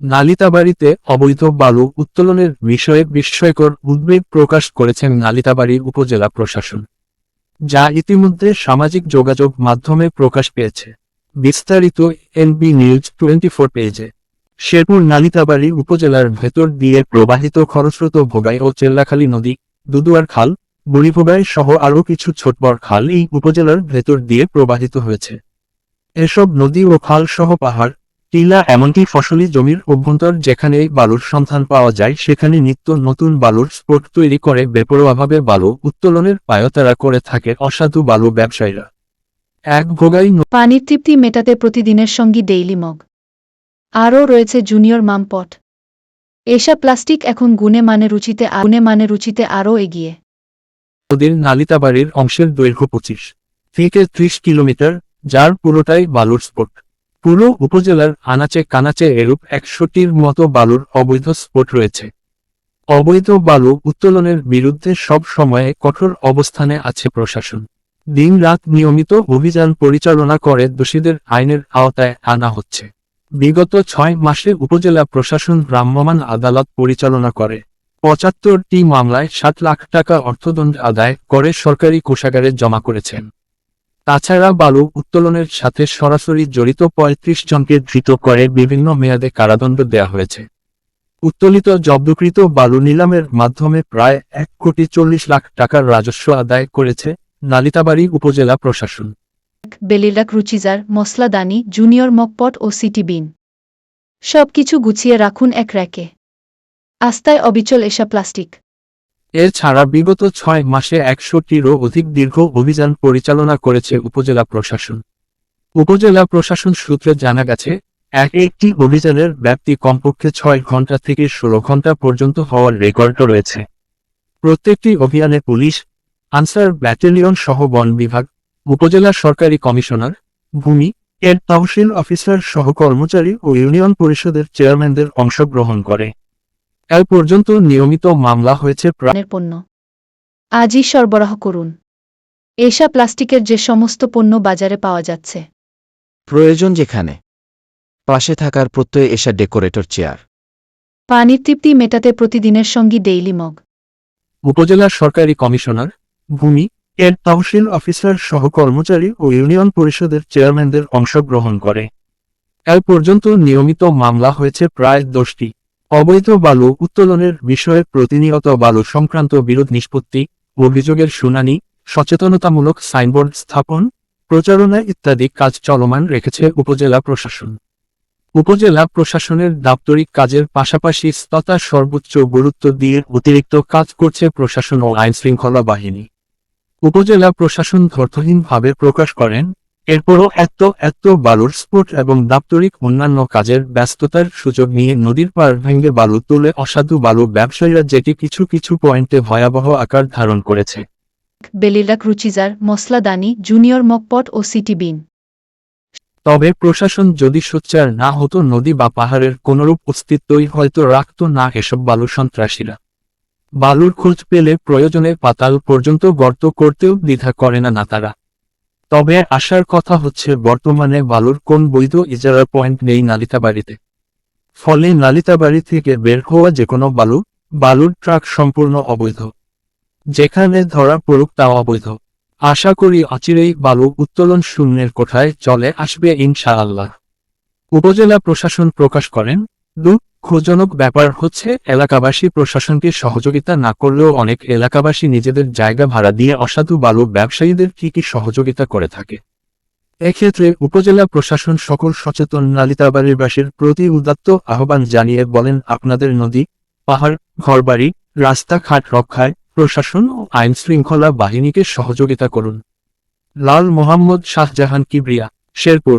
নালিতাবাড়িতে অবৈধ বালু উত্তোলনের বিষয়ে বিস্ময়কর উদ্বেগ প্রকাশ করেছেন নালিতাবাড়ি উপজেলা প্রশাসন, যা ইতিমধ্যে সামাজিক যোগাযোগ মাধ্যমে প্রকাশ পেয়েছে। বিস্তারিত এনবি নিউজ টোয়েন্টি ফোর পেজে। শেরপুর নালিতাবাড়ি উপজেলার ভেতর দিয়ে প্রবাহিত খরস্রোত ভোগাই ও চেল্লাখালী নদী, দুদুয়ার খাল, বুড়িভোগাই সহ আরও কিছু ছোট বড় খাল এই উপজেলার ভেতর দিয়ে প্রবাহিত হয়েছে। এসব নদী ও খাল সহ পাহাড় টিলা এমনকি ফসলি জমির অভ্যন্তর যেখানে বালুর সন্ধান পাওয়া যায় সেখানে নিত্য নতুন বালুর স্পোর্ট তৈরি করে বেপরোয়াভাবে বালু উত্তোলনের পায়তারা করে থাকে অসাধু বালু ব্যবসায়ীরা। এক ভোগাই পানির তৃপ্তি মেটাতে প্রতিদিনের সঙ্গী ডেইলি মগ। আরও রয়েছে জুনিয়র মামপট। এসা প্লাস্টিক এখন গুণে মানে রুচিতে গুণে মানে রুচিতে আরও এগিয়ে। নদীর নালিতাবাড়ির অংশের দৈর্ঘ্য পঁচিশ থেকে ত্রিশ কিলোমিটার যার পুরোটাই বালুর স্পট। পুরো উপজেলার আনাচে কানাচে এরূপ একশোটির মতো বালুর অবৈধ স্পট রয়েছে। অবৈধ বালু উত্তোলনের বিরুদ্ধে সব সময়ে কঠোর অবস্থানে আছে প্রশাসন। দিনরাত নিয়মিত অভিযান পরিচালনা করে দোষীদের আইনের আওতায় আনা হচ্ছে। বিগত ছয় মাসে উপজেলা প্রশাসন ভ্রাম্যমাণ আদালত পরিচালনা করে। পঁচাত্তরটি মামলায় সাত লাখ টাকা অর্থদণ্ড আদায় করে সরকারি কোষাগারে জমা করেছেন। তাছাড়া বালু উত্তোলনের সাথে সরাসরি জড়িত পঁয়ত্রিশ জনকে ধৃত করে বিভিন্ন মেয়াদে কারাদণ্ড দেয়া হয়েছে। উত্তোলিত জব্দকৃত বালু নিলামের মাধ্যমে প্রায় এক কোটি চল্লিশ লাখ টাকার রাজস্ব আদায় করেছে নালিতাবাড়ি উপজেলা প্রশাসন। বেলিলাক রুচিজার মশলাদানি জুনিয়র মকপট ও সিটি বিন। সবকিছু গুছিয়ে রাখুন এক র্যাকে। আস্তায় অবিচল এসা প্লাস্টিক। এছাড়া বিগত ছয় মাসে একশোটিরও অধিক দীর্ঘ অভিযান পরিচালনা করেছে উপজেলা প্রশাসন। উপজেলা প্রশাসন সূত্রে জানা গেছে এক একটি অভিযানের ব্যাপ্তি কমপক্ষে ছয় ঘণ্টা থেকে ষোলো ঘণ্টা পর্যন্ত হওয়ার রেকর্ড রয়েছে। প্রত্যেকটি অভিযানে পুলিশ, আনসার ব্যাটালিয়ন সহ বন বিভাগ, উপজেলা সরকারি কমিশনার, ভূমি, এর তহসিল অফিসার সহ কর্মচারী ও ইউনিয়ন পরিষদের চেয়ারম্যানদের অংশগ্রহণ করে। এ পর্যন্ত নিয়মিত মামলা হয়েছে প্রাণের পণ্য। আজই সরবরাহ করুন। এসা প্লাস্টিকের যে সমস্ত পণ্য বাজারে পাওয়া যাচ্ছে। প্রয়োজন যেখানে। পাশে থাকার প্রত্যয়ে এসা ডেকোরেটর চেয়ার। পানির তৃপ্তি মেটাতে প্রতিদিনের সঙ্গী ডেইলি মগ। উপজেলা সরকারি কমিশনার ভূমি এর তহসিল অফিসার সহ কর্মচারী ও ইউনিয়ন পরিষদের চেয়ারম্যানদের অংশগ্রহণ করে। এ পর্যন্ত নিয়মিত মামলা হয়েছে প্রায় দশটি। অবৈধ বালু উত্তোলনের বিষয়ে প্রতিনিয়ত বালু সংক্রান্ত বিরোধ নিষ্পত্তি, অভিযোগের শুনানি, সচেতনতামূলক সাইনবোর্ড স্থাপন, প্রচারণা ইত্যাদি কাজ চলমান রেখেছে উপজেলা প্রশাসন। উপজেলা প্রশাসনের দাপ্তরিক কাজের পাশাপাশি স্ততা সর্বোচ্চ গুরুত্ব দিয়ে অতিরিক্ত কাজ করছে প্রশাসন ও আইন শৃঙ্খলা বাহিনী। উপজেলা প্রশাসন ধর্তহীনভাবে প্রকাশ করেন এরপরও এত এত বালুর স্পোর্ট এবং দাপ্তরিক অন্যান্য কাজের ব্যস্ততার সুযোগ নিয়ে নদীর পার ভেঙে বালু তুলে অসাধু বালু ব্যবসায়ীরা যেটি কিছু কিছু পয়েন্টে ভয়াবহ আকার ধারণ করেছে। বেলিলাক রুচিজার মশলাদানি জুনিয়র মকপট ও সিটি বিন। তবে প্রশাসন যদি সোচ্চার না হতো নদী বা পাহাড়ের কোনরূপ অস্তিত্বই হয়তো রাখত না এসব বালু সন্ত্রাসীরা। বালুর খোঁজ পেলে প্রয়োজনে পাতাল পর্যন্ত গর্ত করতেও দ্বিধা করে না না তারা। তবে আসার কথা হচ্ছে বর্তমানে বালুর কোন বৈধ ইজারার পয়েন্ট নেই নালিতাবাড়িতে। ফলে নালিতাবাড়ি থেকে বের হওয়া যে কোনো বালু, বালুর ট্রাক সম্পূর্ণ অবৈধ। যেখানে ধরা পড়ুক তা অবৈধ। আশা করি অচিরেই বালু উত্তোলন শূন্যের কোঠায় চলে আসবে ইনশাআল্লাহ। উপজেলা প্রশাসন প্রকাশ করেন দুঃখজনক ব্যাপার হচ্ছে, এলাকাবাসী প্রশাসনকে সহযোগিতা না করলেও অনেক এলাকাবাসী নিজেদের জায়গা ভাড়া দিয়ে অসাধু বালু ব্যবসায়ীদের ঠিকই সহযোগিতা করে থাকে। এক্ষেত্রে উপজেলা প্রশাসন সকল সচেতন নালিতাবাড়িবাসীর প্রতি উদাত্ত আহ্বান জানিয়ে বলেন, আপনাদের নদী, পাহাড়, ঘরবাড়ি, রাস্তাঘাট রক্ষায় প্রশাসন ও আইন শৃঙ্খলা বাহিনীকে সহযোগিতা করুন। লাল মোহাম্মদ শাহজাহান কিবরিয়া, শেরপুর।